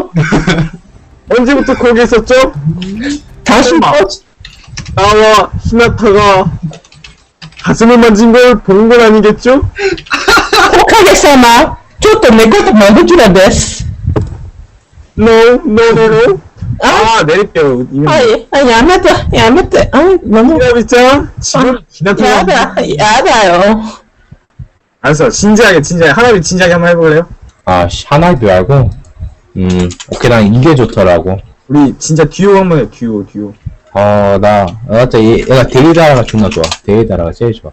있었죠? 언제부터 거기 있었죠? 다시 설마. 꺼지. 나와 히나타가 가슴을 만진 걸 본 건 아니겠죠? おかげさま。ちょっと猫とマブキラです。 No, no, no, no. あ、 아, 내릴게요. 이면 はい、あやめて、やめて。あ、なんだ 히나비짱, 지금 히나타가. やだ、やだよ。 알았어, 진지하게, 진지하게. 하나비 진지하게 한번 해볼래요? 아, 씨, 하나도 알고. 음, 오케이, 난 이게 좋더라고. 우리 진짜 듀오 한번 해, 듀오, 듀오. 어, 나, 나 진짜 얘, 얘가 데이다라가 존나 좋아. 데이다라가 제일 좋아.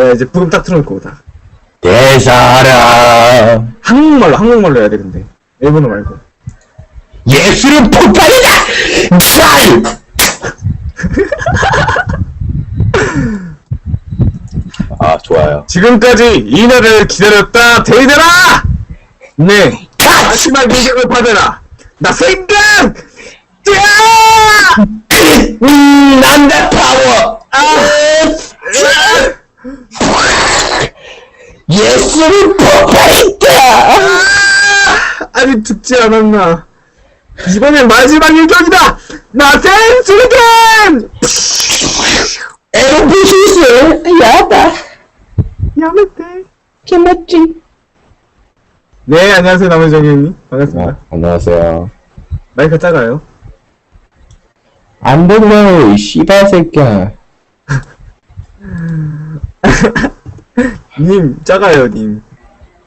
야, 이제 부금 딱 틀어놓을 거다. 대사라. 한국말로, 한국말로 해야 돼, 근데. 일본어 말고. 예술은 폭발이다! 쌀! 아, 좋아요. 지금까지 이 날을 기다렸다, 데이더라! 네. 마지막 인생을 받아라! 나 생각! 야! 음, 남자 파워. 아! 예술은 폭발했다. 아직 죽지 않았나. 이번엔 마지막 일격이다! 나 센스리겐! 에로비시스. 야다. 야매떼. 개맞지. 네, 안녕하세요, 남은정님. 아, 반갑습니다. 안녕하세요. 마이크 작아요. 안 들려, 이 씨발 새끼야. 님, 작아요, 님.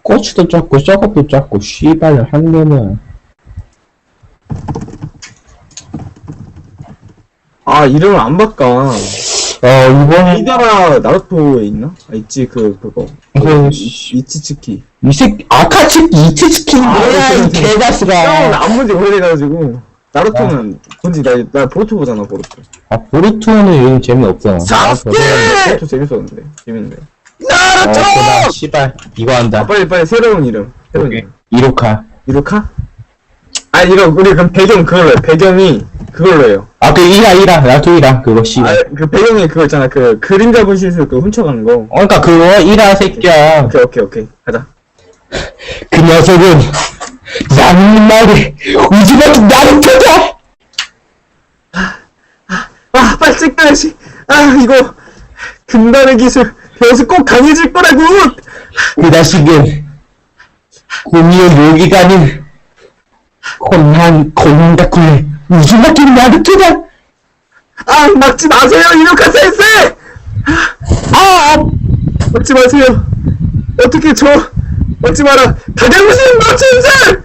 고추도 작고, 저것도 작고, 씨발, 한 개는. 아, 이름을 안 바꿔. 어, 이번에, 이다라 나루토에 있나? 아, 있지, 그, 그거. 그, 이- 이치츠키. 이 새끼, 아카츠키, 이츠츠키, 아, 뭐야, 이 형은 개자식아. 안 본지 오래돼가지고. 나루토는 본지 나, 나 보루토 보잖아, 보루토. 아, 보루토는 요즘 재미없잖아. 사스케! 보루토 재밌었는데. 재밌는데. 어, 그다 씨발, 이거 한다. 아, 빨리, 빨리, 새로운 이름. 새로운. 이름. 이로카. 이루카? 아, 이거, 우리 그럼 배경 그걸로 해. 배경이 그걸로 해요. 아, 그, 이라, 이라, 나도 이라, 그거, 아, 씨발. 그 배경이 그거 있잖아. 그 그림자 분실술 그 훔쳐간 거. 어, 그니까 그거, 이라, 새끼야. 오케이, 오케이, 오케이. 가자. 그 녀석은, 양말에, 우지마키 나루토다! 아, 빨리 찍어야지. 아, 이거, 금단의 기술. 배워서 꼭 강해질 거라고! 그 자식은, 구미의 요기가 아닌, 혼난, 고문다쿠의 우지마키 나루토다! 아, 막지 마세요, 이루카 센세! 아, 막지 마세요. 어떻게 저, 막지 마라. 가장무신 막진들!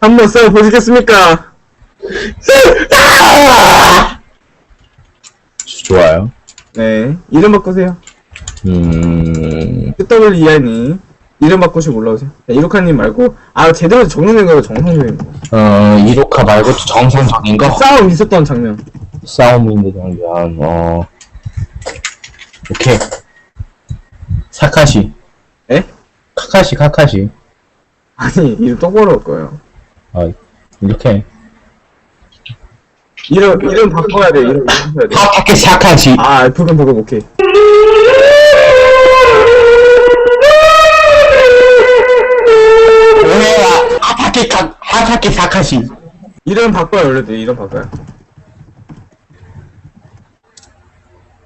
한번 싸워 보시겠습니까? 좋아요. 네, 이름 바꾸세요. 음, QWEI님. 이름 바꾸시고 올라오세요. 네, 이루카님 말고, 아, 제대로 정리된 거예요, 정상적인 거. 어, 이로카 말고 정상적인 거? 싸움 있었던 장면. 싸움인데 장면, 어. 오케이. 사카시. 에? 카카시, 카카시. 아니, 이름 똑바로 할 거예요. 아, 이렇게. 이름, 이름 바꿔야 돼, 이름 바꿔야 돼. 하타케 사카시. 아, 부금, 부금, 오케이. 하타케 카, 하타케 사카시. 이름 바꿔요, 원래도 이름 바꿔요.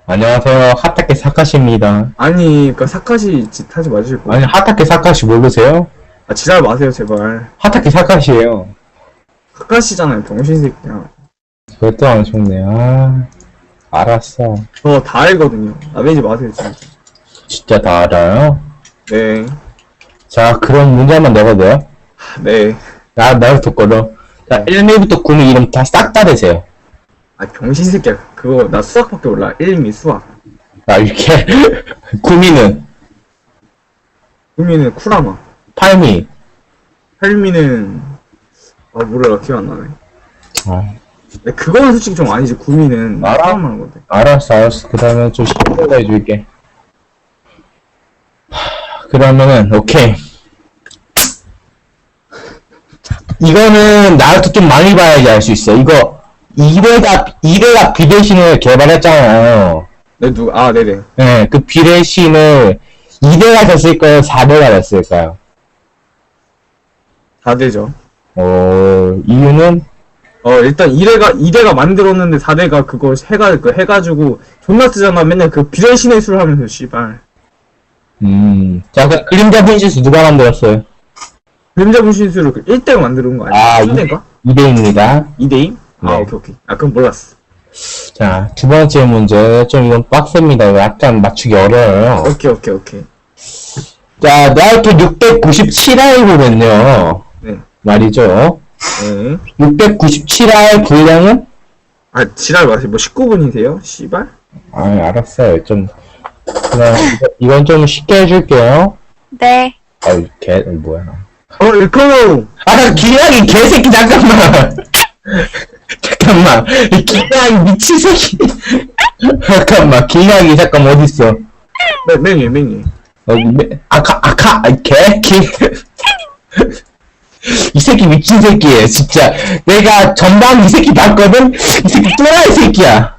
안녕하세요. 하타케 사카시입니다. 아니, 그 사카시 짓 하지 마시고. 아니, 하타케 사카시 모르세요? 아, 지랄 마세요, 제발. 하타케 사카시예요. 사카시잖아요, 병신새끼야. 그것도 안 좋네. 아, 알았어. 저 다 알거든요. 나매지 마세요, 진짜. 진짜 다 알아요? 네. 자, 그럼 문제 한번 내봐도 돼요? 네. 나, 나부터 걸어. 자, 1미부터 9미 이름 다 싹 다 되세요. 아, 병신 새끼야. 그거, 나 수학밖에 몰라. 1미 수학. 아, 이렇게. 9미는, 구미는 쿠라마. 8미. 8미는, 아, 몰라. 기억 안 나네. 아, 근데 그거는 솔직히 좀 아니지. 구미는. 알아? 쿠라마 하는 건데. 알았어, 알았어. 그 다음에 좀 쉽게 거 해줄게. 하, 그러면은, 오케이. 이거는 나한테 좀 많이 봐야지 알 수 있어. 이거, 이래가, 이래가 비대신을 개발했잖아요. 네, 누, 아, 네네. 예, 그 비대신을 2대가 됐을까요? 4대가 됐을까요? 4대죠. 어, 이유는, 어, 일단 2대가, 2대가 만들었는데 4대가 그거 해가, 그 해가지고 존나 쓰잖아. 맨날 그 비전신의 수를 하면서, 씨발. 음, 자, 그 그림자 분신수 누가 만들었어요? 그림자 분신수를 1대가 만드는 거 아니야? 아, 2대가? 2대입니다. 2대임? 아, 네. 오케이, 오케이. 아, 그럼 몰랐어. 자, 두 번째 문제. 좀 이건 빡셉니다. 이거 약간 맞추기 어려워요. 오케이, 오케이, 오케이. 자, 697화 보면요. 네. 말이죠. 네. 697화의 분량은? 아, 지랄 마세요. 뭐 19분이세요? 씨발? 아, 알았어요. 좀, 그냥, 이건 좀 쉽게 해줄게요. 네. 아유, 개, 뭐야. 어, 일코노! 아, 기량이 개새끼, 잠깐만. 잠깐만. 이 기량이 미친 새끼. 잠깐만, 기량이 잠깐 어딨어. 네, 맹이, 맹이. 어, 매- 아카, 아카, 아, 개, 개. 이 새끼 미친 새끼야, 진짜. 내가 전반 이 새끼 봤거든? 이 새끼 또라이 새끼야.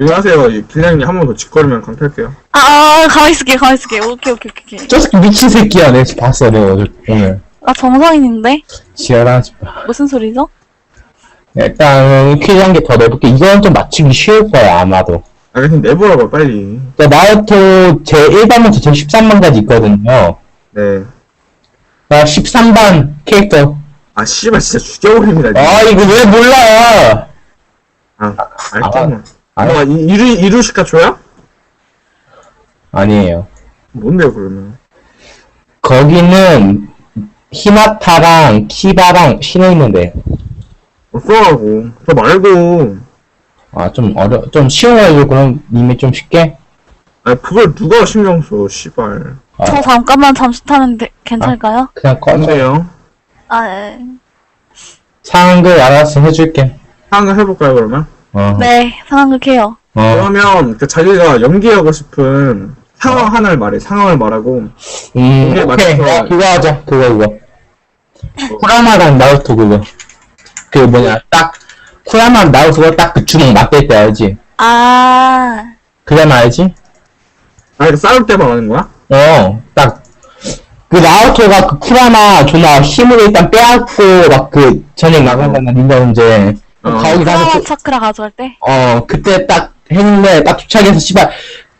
안녕하세요. 길냥님 한번 더 짓거리면 강탈게요. 아, 아, 가만히 있을게, 가만히 있을게. 오케이, 오케이, 오케이, 오케이. 저 새끼 미친 새끼야, 내가 지금 봤어, 내가 어제, 오늘. 아, 정상인인데? 지랄하지 마. 무슨 소리죠? 일단, 퀴즈 한 개 더 내볼게. 이건 좀 맞추기 쉬울 거야, 아마도. 아, 그냥 내보라고, 빨리. 자, 나루토 제 1반부터 제 13반까지 있거든요. 네. 나 13반 캐릭터. 아, 씨발, 진짜 죽여버립니다. 아, 이거 왜 몰라! 아, 알겠구 만. 아, 아, 이, 이루, 이루시카 줘야? 아니에요. 뭔데요, 그러면? 거기는, 히나타랑 키바랑 신어 있는데. 어쩌라고. 저 말고. 아, 좀 어려, 좀 쉬워가지고, 그럼 님이 좀 쉽게? 아, 그걸 누가 신경 써, 씨발. 아. 저 잠깐만 잠시 돼, 괜찮을까요? 그냥 꺼내. 뭔데요? 아, 네. 상한글 알아서 해줄게. 한번 해볼까요, 그러면? 어. 네, 상황극 해요. 어. 그러면, 그 자기가 연기하고 싶은 상황 하나를 말해. 상황을 말하고. 음, 오케이. 맞춰서- 야, 그거 하자. 그거, 그거. 쿠라마랑 나루토 그거. 그 뭐냐, 딱, 쿠라마 나루토가 딱 그 주먹 맞댈 때 알지? 아, 그래 알지? 아, 이거 싸울 때 말하는 거야? 어, 딱. 그 나루토가 그 쿠라마 존나 힘을 일단 빼앗고 막그 저녁 나가잖아, 닌자 문제. 어. 가서 사람 그- 차크라 가져갈 때? 어, 그때 딱 했는데, 딱 도착해서, 씨발,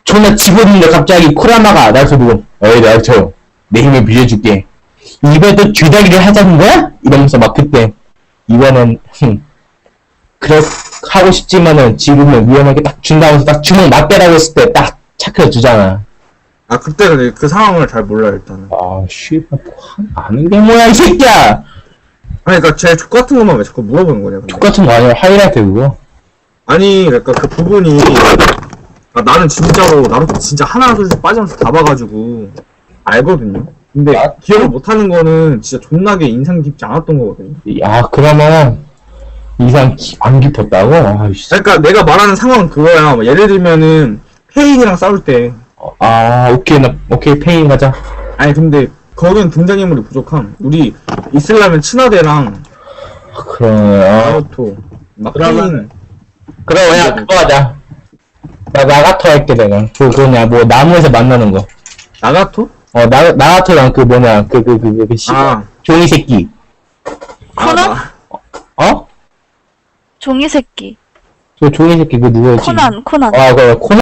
존나 집어는데 갑자기 쿠라마가 나서 보고, 어이, 나루토, 내 힘을 빌려줄게. 이번에 또 쥐다기를 하자는 거야? 이러면서 막 그때, 이거는, 흠, 그래, 하고 싶지만은 지금은 위험하게 딱 준다면서 딱 주먹 맞대라고 했을 때 딱 차크를 주잖아. 아, 그때는 그 상황을 잘 몰라, 일단은. 아, 씨발, 뭐, 한- 아는 게 뭐야, 이 새끼야! 아니, 그니까 쟤 족같은 것만 왜 자꾸 물어보는 거냐, 근데. 똑같은 거 아니야, 하이라이트 그거? 아니, 그러니까 그 부분이 아, 나는 진짜로 나루토 진짜 하나 둘씩 빠지면서 다 봐가지고 알거든요. 근데 아, 기억을 못하는 거는 진짜 존나게 인상 깊지 않았던 거거든요. 야, 그러면, 이상 기- 안 깊었다고? 아이씨. 그러니까 내가 말하는 상황은 그거야. 뭐 예를 들면은 페인이랑 싸울 때 아, 오케이, 나, 오케이, 페인 가자. 아니 근데 거긴 등장인물이 부족함. 우리 있으려면 친화대랑 그러네, 어. 나루토 막 그러면- 그래, 그냥 그거 하자. 나 나가토 할게, 내가. 그, 그거냐, 뭐, 나무에서 만나는 거. 나가토? 어, 나, 나가토랑 그 뭐냐, 그, 그, 그, 그, 그, 씨. 아, 종이 새끼. 아, 코난? 나- 어? 종이 새끼. 저 종이 새끼, 그 누구였지? 코난, 코난. 아, 그, 코난